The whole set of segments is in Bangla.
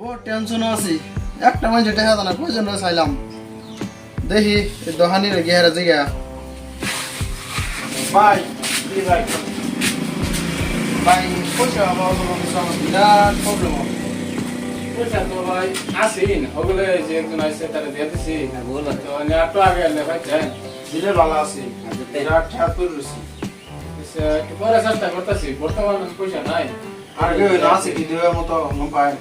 বহুত টেনশন আছে। একটা মানুষ দেখা যায় না চাইলাম? দেখি এই দোহানির গিয়ে জিগা ভাই ভাই? ভাই পয়সা বিরাট প্রবলেম পয়সা তো ভাই আসিন ওগুলো যে একজন আসছে তারা দিয়ে দিছি। তো আমি একটু আগে এলে ভাই যাই। দিলে ভালো আছে। বিরাট ঠাক করে রয়েছি একটু পরে চেষ্টা করতেছি। বর্তমান পয়সা নাই। আর কেউ না আছে কি দেওয়ার মতো পায়।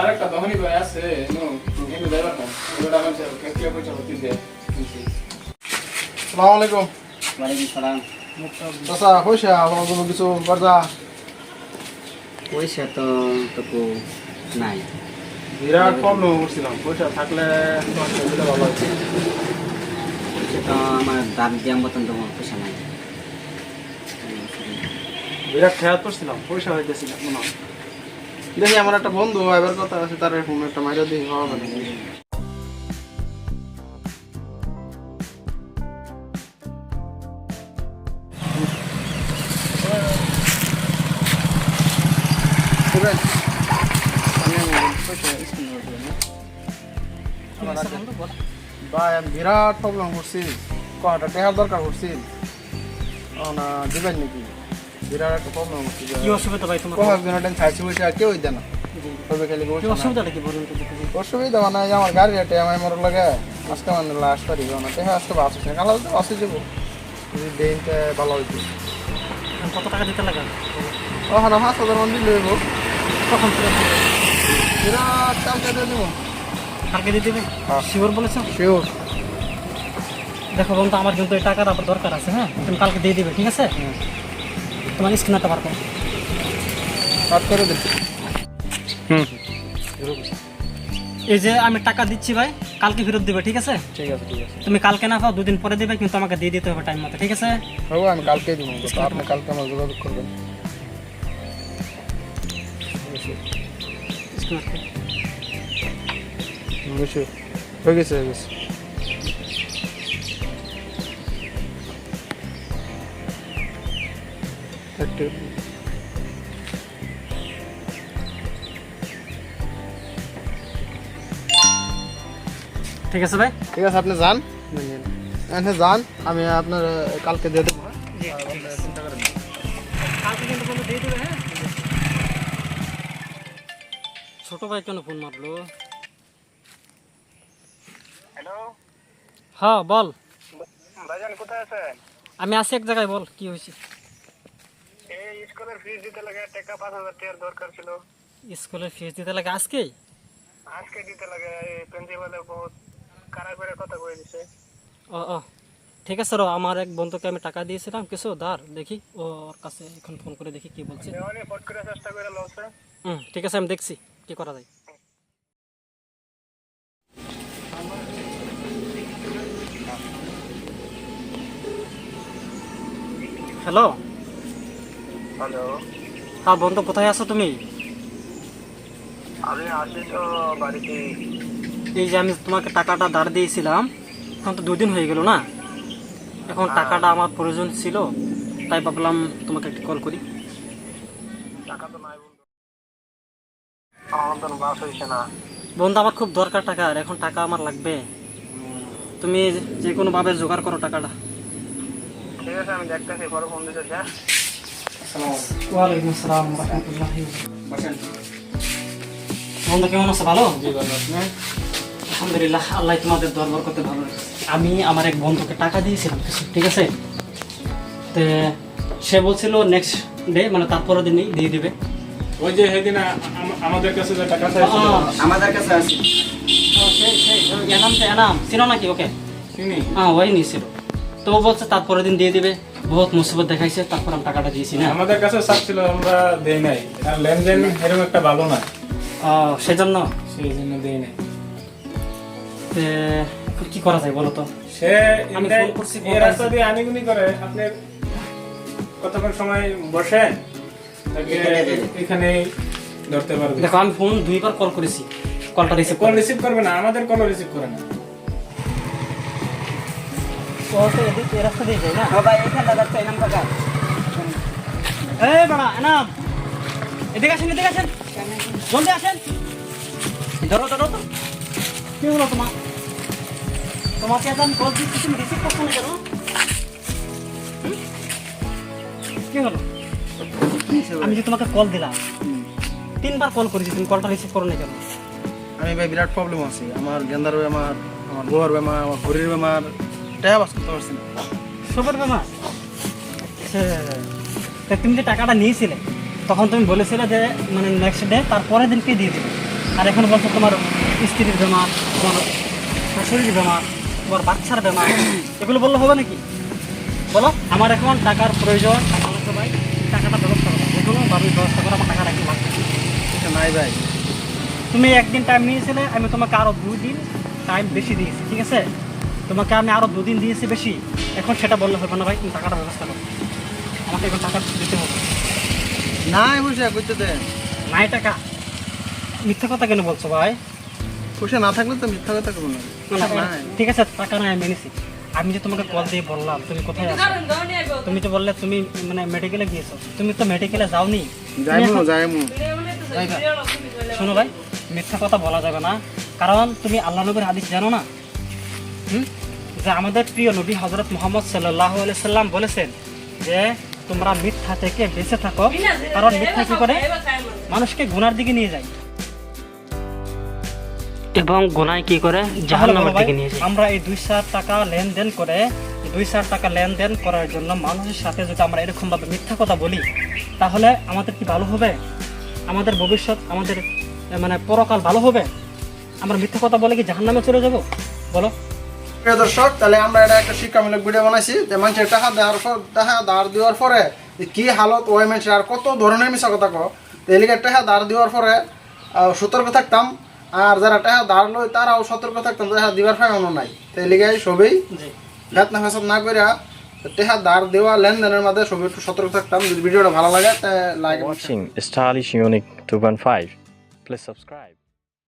আরেকটা দহনি করে আছে নো কিন্তু যাইবার না ওটা আমি কে পয়সা ভর্তি দিয়ে কিনছি। সালাম আলাইকুম ওয়ালাইকুম সালাম চাচা পয়সা আমার কোনো কিছু করজা পয়সা তো তোকে নাই বিরাট প্রবলেম করছিলাম পয়সা থাকলে সুবিধা ভালো আছে পয়সা তো আমার দাম দেওয়ার মতন তো পয়সা নাই বিরাট খেয়াল করছিলাম পয়সা হইতেছিল মনে হয়। দেখি আমার একটা বন্ধু এবার কথা আছে, তার ফোন একটা মাইরা দিই হবে না। আমি বিরাট প্রবলেম করছি। কটা টেহার দরকার করছি। না, দিবেন নাকি? বিরাট একটা প্রবলেম করছি কি অসুবিধা ভাই তোমার? বসে আর কেউই দেয় না। তবে খালি কি বসে অসুবিধাটা কি বলুন অসুবিধা মানে আমার গাড়ি রেটে আমার মর লাগে। আজকে মানে লাস্ট তারিখ না টেহা আজকে বাস কালো তো বাসে যাব। দিনটা ভালো হইতো। কত টাকা দিতে লাগে? ওখানে পাঁচ হাজার মন্দির লইব কখন বিরাট কালকে দিয়ে দেবো। কালকে দিয়ে দিবে? হ্যাঁ। শিওর বলেছ? শিওর দেখো বন্ধু আমার কিন্তু এই টাকার আবার দরকার আছে হ্যাঁ? তুমি কালকে দিয়ে দিবে ঠিক আছে? তোমার স্ক্রিনারটা বার করো কাট করে দিন এই যে আমি টাকা দিচ্ছি ভাই কালকে ফেরত দিবে ঠিক আছে ঠিক আছে ঠিক আছে তুমি কালকে না পাও দুদিন পরে দিবে কিন্তু আমাকে দিয়ে দিতে হবে টাইম মতো ঠিক আছে হব আমি কালকে দিব তো আপনি কালকে আমার যোগাযোগ করবেন স্ক্রিনার নিশ্চয় হয়ে গেছে হয়ে গেছে একটু। ঠিক আছে ভাই? ঠিক আছে আপনি যান। আপনি যান আমি আপনার কালকে দিয়ে দেবো। হ্যাঁ? চিন্তা করেন না। কালকে কিন্তু বন্ধু দিয়ে দিবে ছোট ভাই কেন ফোন মারলো? হ্যালো হ্যাঁ বল। ভাইজান কোথায় আছেন? আমি আছি এক জায়গায় বল কি হয়েছে? স্কুলের ফিস দিতে লাগে টাকা পাঁচ হাজার টাকার দরকার ছিল। স্কুলের ফিস দিতে লাগে আজকেই আজকে দিতে লাগে প্রিন্সিপালে বহুত কারা করে কথা কয়ে দিছে। ও ও ঠিক আছে রো আমার এক বন্ধুকে আমি টাকা দিয়েছিলাম কিছু দার দেখি ওর কাছে এখন ফোন করে দেখি কি বলছে। ফট করে চেষ্টা করে লসে হুম ঠিক আছে আমি দেখছি কি করা যায়। হ্যালো? হ্যালো। হ্যাঁ বন্ধু কোথায় আছো তুমি? আমি আসি তো বাড়িতে। এই যে আমি তোমাকে টাকাটা ধার দিয়েছিলাম এখন তো দুদিন হয়ে গেল না? এখন টাকাটা আমার প্রয়োজন ছিল তাই ভাবলাম তোমাকে একটু কল করি। টাকা তো নাই বন্ধু। আমার তো বাস হয়েছে না। বন্ধু আমার খুব দরকার টাকার এখন টাকা আমার লাগবে। তুমি যে কোনোভাবে জোগাড় করো টাকাটা। ঠিক আছে আমি দেখতেছি পরে ফোন দিতে হ্যাঁ? ওয়ালাইকুম আসসালাম রহমতুল্লাহ। বন্ধু কেমন আছো? ভালো? জি, ভালো আপনি? আলহামদুলিল্লাহ আল্লাহ তোমাদের দরবার করতে ভালো আমি আমার এক বন্ধুকে টাকা দিয়েছিলাম কিছু ঠিক আছে? তো সে বলছিল নেক্সট ডে মানে তারপরের দিনই দিয়ে দিবে। ওই যে সেদিন আমাদের কাছে যে টাকা চাইছিল। আমাদের কাছে আছে। সেই সেই এনাম তো এনাম। ছিল নাকি ওকে? চিনি। হ্যাঁ ওই নিয়েছিল। তো ও বলছে তারপরের দিন দিয়ে দিবে। বহুত মুসিবত দেখাইছে তারপর আমি টাকাটা দিয়েছি না। আমাদের কাছে চাচ্ছিল আমরা দেই নাই। আর লেনদেন এরকম একটা ভালো না। সেজন্য? সেই জন্য দেই নাই। কি করা যায় বলো তো? সে আমি ফোন করছি, এই রাস্তা দিয়ে আনিগুনি করে আপনি কতক্ষণ সময় বসেন এখানে ধরতে পারবে। দেখো আমি ফোন দুইবার কল করেছি। কলটা রিসিভ কল রিসিভ করবে না আমাদের কল রিসিভ করে না। এই রাস্তা দিয়ে যায় না ভাই এখানটা যাচ্ছে এনাম কাকা এই এনাম এদিকে আসেন এদিকে আসেন কি হলো তোমার তোমাকে এখন কল দিচ্ছি তুমি রিসিভ করছ না কি হলো আমি যে তোমাকে কল দিলাম তিনবার কল করেছি তুমি কলটা রিসিভ করো না আমি ভাই বিরাট প্রবলেম আছে। আমার গেন্দার বেমার, আমার গোয়ার বেমার, আমার ঘড়ির বেমার। টাকা বাস করতে পারছি না। তুমি যে টাকাটা নিয়েছিলে তখন তুমি বলেছিলে যে মানে নেক্সট ডে তারপরের দিনকেই দিয়ে দিবে? আর এখন বলছো তোমার স্ত্রীর বেমার তোমার শাশুড়ির বেমার তোমার বাচ্চার বেমার এগুলো বললে হবে নাকি? বলো আমার এখন টাকার প্রয়োজন টাকা ভাই টাকাটা ব্যবস্থা করো। যে কোনোভাবে ব্যবস্থা করে আমার টাকাটা একটু লাগবে? নাই ভাই। তুমি একদিন টাইম নিয়েছিলে আমি তোমাকে আরও দুই দিন টাইম বেশি দিয়েছি ঠিক আছে? তোমাকে আমি আরও দুদিন দিয়েছি বেশি এখন সেটা বললে হবে না ভাই তুমি টাকাটা ব্যবস্থা করো। আমাকে এখন টাকা দিতে হবে। নাই পয়সা কইতে দেন নাই টাকা? মিথ্যা কথা কেন বলছো ভাই? পয়সা না থাকলে তো মিথ্যা কথা করব না। না, না, ঠিক আছে টাকা নাই আমি এনেছি। আমি যে তোমাকে কল দিয়ে বললাম তুমি কোথায় আছো? তুমি তো বললে তুমি মানে মেডিকেলে গিয়েছো। তুমি তো মেডিকেলে যাওনি। যাইমু। যাইমু। শোনো ভাই মিথ্যা কথা বলা যাবে না। কারণ তুমি আল্লাহ নবীর হাদিস জানো না? হুম? যে আমাদের প্রিয় নবী হজরত মোহাম্মদ সাল্লাহ সাল্লাম বলেছেন যে তোমরা মিথ্যা থেকে বেঁচে থাকো কারণ মিথ্যা কি করে? মানুষকে গুনার দিকে নিয়ে যায়। এবং গুনায় কি করে? জাহান্নামের দিকে নিয়ে যায়। আমরা এই দুই চার টাকা লেনদেন করে দুই চার টাকা লেনদেন করার জন্য মানুষের সাথে যদি আমরা এরকম ভাবে মিথ্যা কথা বলি তাহলে আমাদের কি ভালো হবে? আমাদের ভবিষ্যৎ আমাদের মানে পরকাল ভালো হবে? আমরা মিথ্যা কথা বলে কি জাহান্নামে চলে যাব? বলো। প্রিয় দর্শক তাহলে আমরা এটা একটা শিক্ষামূলক ভিডিও বানাইছি যে মানুষের টাকা দেওয়ার পর টাকা ধার দেওয়ার পরে যে কি হালত ওই মানুষের আর কত ধরনের মিশা কথা কো তো এলিগে টাকা ধার দেওয়ার পরে সতর্ক থাকতাম আর যারা টাকা ধার লই তারাও সতর্ক থাকতাম টাকা দিবার ফাঁকানো নাই তো এলিগে সবই জি বেতনা ফেসাদ না করিয়া টাকা ধার দেওয়া লেনদেনের মধ্যে সবই একটু সতর্ক থাকতাম যদি ভিডিওটা ভালো লাগে like Stylish Unique 2.5. Please subscribe.